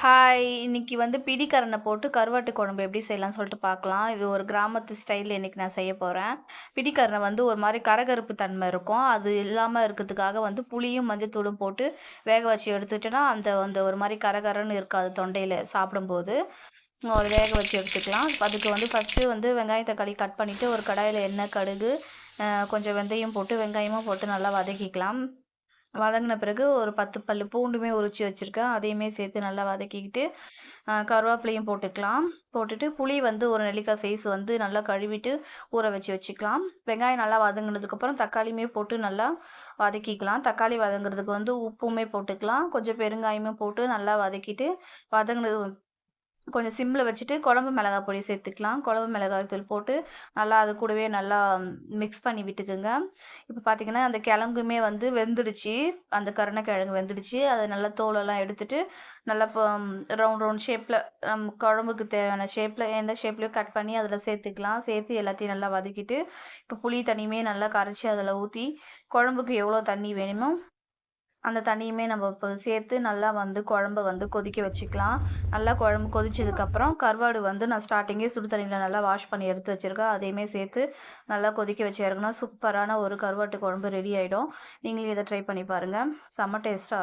Hi இன்னைக்கு வந்து பிடிக்கரனை போட்டு கருவாட்டு குழம்பு எப்படி செய்யலாம்னு சொல்லிட்டு பார்க்கலாம். இது ஒரு கிராமத்து ஸ்டைலில் இன்றைக்கி நான் செய்ய போகிறேன் பிடிக்கரனை வந்து ஒரு மாதிரி கரகருப்பு தன்மை இருக்கும். அது இல்லாமல் இருக்கிறதுக்காக வந்து புளியும் மஞ்சத்தூளும் போட்டு வேக வச்சு எடுத்துட்டோன்னா அந்த அந்த ஒரு மாதிரி கரகரன்னு இருக்காது தொண்டையில் சாப்பிடும்போது. ஒரு வேக வச்சு எடுத்துக்கலாம். அதுக்கு வந்து ஃபஸ்ட்டு வந்து வெங்காயம் தக்காளி கட் பண்ணிவிட்டு ஒரு கடாயில் எண்ணெய் கடுகு கொஞ்சம் வெந்தயம் போட்டு வெங்காயமும் போட்டு நல்லா வதக்கிக்கலாம். வதங்கின பிறகு ஒரு பத்து பல் பூண்டுமே உரித்து வச்சுருக்கேன். அதையுமே சேர்த்து நல்லா வதக்கிக்கிட்டு கருவேப்பிலையும் போட்டுக்கலாம். போட்டுட்டு புளி வந்து ஒரு நெல்லிக்காய் சைஸ் வந்து நல்லா கழுவிட்டு ஊற வச்சு வச்சுக்கலாம். வெங்காயம் நல்லா வதங்கினதுக்கப்புறம் தக்காளியுமே போட்டு நல்லா வதக்கிக்கலாம். தக்காளி வதங்குறதுக்கு வந்து உப்புமே போட்டுக்கலாம். கொஞ்சம் பெருங்காயமே போட்டு நல்லா வதக்கிட்டு வதங்கினது கொஞ்சம் சிம்மில் வச்சுட்டு குழம்பு மிளகாய் பொடி சேர்த்துக்கலாம். குழம்பு மிளகாய் தூள் போட்டு நல்லா அது கூடவே நல்லா மிக்ஸ் பண்ணி விட்டுக்குங்க. இப்போ பார்த்தீங்கன்னா அந்த கிழங்குமே வந்து வெந்துடுச்சு. அந்த கருணைக்கிழங்கு வெந்துடுச்சு. அதை நல்லா தோலெல்லாம் எடுத்துட்டு நல்லா இப்போ ரவுண்ட் ரவுண்ட் ஷேப்பில் குழம்புக்கு தேவையான ஷேப்பில் எந்த ஷேப்லேயும் கட் பண்ணி அதில் சேர்த்துக்கலாம். சேர்த்து எல்லாத்தையும் நல்லா வதக்கிட்டு இப்போ புளி தண்ணியுமே நல்லா கரைச்சி அதில் ஊற்றி குழம்புக்கு எவ்வளோ தண்ணி வேணுமோ அந்த தண்ணியுமே நம்ம இப்போ சேர்த்து நல்லா வந்து குழம்ப வந்து கொதிக்க வச்சுக்கலாம். நல்லா குழம்பு கொதிச்சதுக்கப்புறம் கருவாடு வந்து நான் ஸ்டார்டிங்கே சுடு தண்ணியில் நல்லா வாஷ் பண்ணி எடுத்து வச்சுருக்கேன். அதையுமே சேர்த்து நல்லா கொதிக்க வச்சு இறக்கணும் சூப்பரான ஒரு கருவாட்டு குழம்பு ரெடி ஆகிடும் நீங்களும் இதை ட்ரை பண்ணி பாருங்கள் செம்ம டேஸ்ட்டாக